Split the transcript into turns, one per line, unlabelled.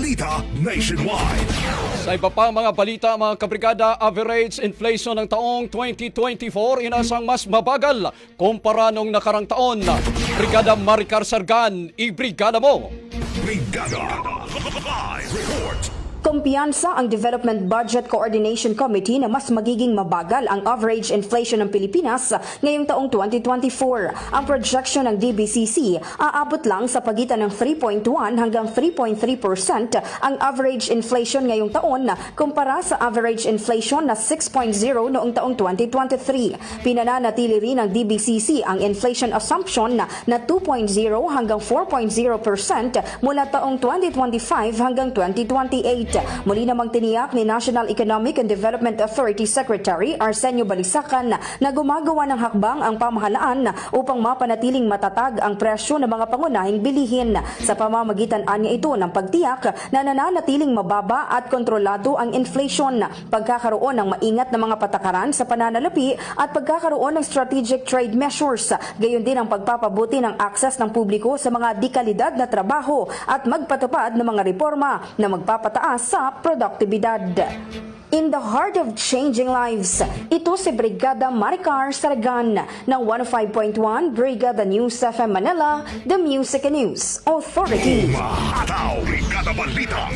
balita nationwide.
Sa iba pa mga balita mga kabrigada, average inflation ng taong 2024 inasang mas mabagal kumpara nung nakarang taon. Brigada Maricar Sargan, ibrigada mo!
Brigada. Live report.
Kumpiyansa ang Development Budget Coordination Committee na mas magiging mabagal ang average inflation ng Pilipinas ngayong taong 2024. Ang projection ng DBCC aabot lang sa pagitan ng 3.1 hanggang 3.3% ang average inflation ngayong taon kumpara sa average inflation na 6.0 noong taong 2023. Pinananatili rin ng DBCC ang inflation assumption na 2.0 hanggang 4.0% mula taong 2025 hanggang 2028. Muli namang tiniyak ni National Economic and Development Authority Secretary Arsenio Balisacan na gumagawa ng hakbang ang pamahalaan upang mapanatiling matatag ang presyo ng mga pangunahing bilihin. Sa pamamagitan anya ito ng pagtiyak na nananatiling mababa at kontrolado ang inflation, pagkakaroon ng maingat na mga patakaran sa pananalapi at pagkakaroon ng strategic trade measures. Gayon din ang pagpapabuti ng akses ng publiko sa mga dikalidad na trabaho at magpatupad ng mga reforma na magpapataas sa produktibidad. In the heart of changing lives, ito si Brigada Maricar Saragan ng 105.1 Brigada News FM Manila, The Music and News Authority.
Mahataw. Brigada balita.